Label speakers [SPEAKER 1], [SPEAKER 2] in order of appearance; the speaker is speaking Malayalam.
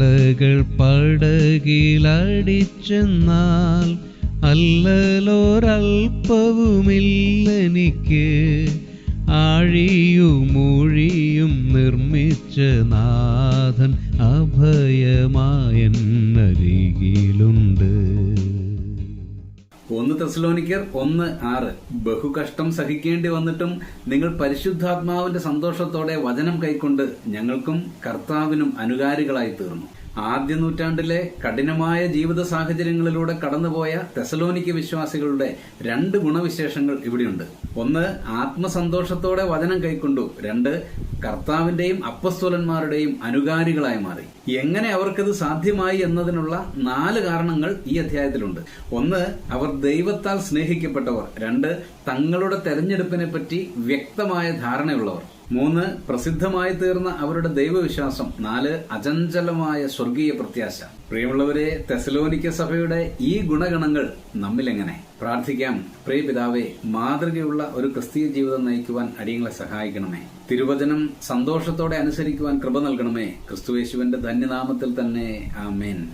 [SPEAKER 1] അലകൾ പടകിലടിച്ചെന്നാൽ അല്ലലോരൽപ്പവുമില്ലെനിക്ക് ആഴിയും ആഴിയുമൊഴിയും നിർമ്മിച്ച നാഥൻ അഭയമായെന്നരികിലുണ്ട്
[SPEAKER 2] ഒന്ന് തെസലോനിക്കർ ഒന്ന് ആറ്. ബഹുകഷ്ടം സഹിക്കേണ്ടി വന്നിട്ടും നിങ്ങൾ പരിശുദ്ധാത്മാവിന്റെ സന്തോഷത്തോടെ വചനം കൈക്കൊണ്ട് ഞങ്ങൾക്കും കർത്താവിനും അനുകാരികളായി തീർന്നു. ആദ്യ നൂറ്റാണ്ടിലെ കഠിനമായ ജീവിത സാഹചര്യങ്ങളിലൂടെ കടന്നുപോയ തെസലോനിക്ക വിശ്വാസികളുടെ രണ്ട് ഗുണവിശേഷങ്ങൾ ഇവിടെയുണ്ട്. ഒന്ന് ആത്മസന്തോഷത്തോടെ വചനം കൈക്കൊണ്ടു. രണ്ട് കർത്താവിന്റെയും അപ്പസ്തോലന്മാരുടെയും അനുകാരികളായി മാറി. എങ്ങനെ അവർക്കത് സാധ്യമായി എന്നതിനുള്ള നാല് കാരണങ്ങൾ ഈ അധ്യായത്തിലുണ്ട്. ഒന്ന് അവർ ദൈവത്താൽ സ്നേഹിക്കപ്പെട്ടവർ. രണ്ട് തങ്ങളുടെ തെരഞ്ഞെടുപ്പിനെ പറ്റി വ്യക്തമായ ധാരണയുള്ളവർ. മൂന്ന് പ്രസിദ്ധമായി തീർന്ന അവരുടെ ദൈവവിശ്വാസം. നാല് അചഞ്ചലമായ സ്വർഗീയ പ്രത്യാശ. പ്രിയമുള്ളവരെ തെസലോനിക്ക സഭയുടെ ഈ ഗുണഗണങ്ങൾ നമ്മിലെങ്ങനെ? പ്രാർത്ഥിക്കാം. പ്രിയ പിതാവെ മാതൃകയുള്ള ഒരു ക്രിസ്തീയ ജീവിതം നയിക്കുവാൻ അടിയങ്ങളെ സഹായിക്കണമേ. തിരുവചനം സന്തോഷത്തോടെ അനുസരിക്കുവാൻ കൃപ നൽകണമേ. ക്രിസ്തുവേശുവിന്റെ ധന്യനാമത്തിൽ തന്നെ. ആമേൻ.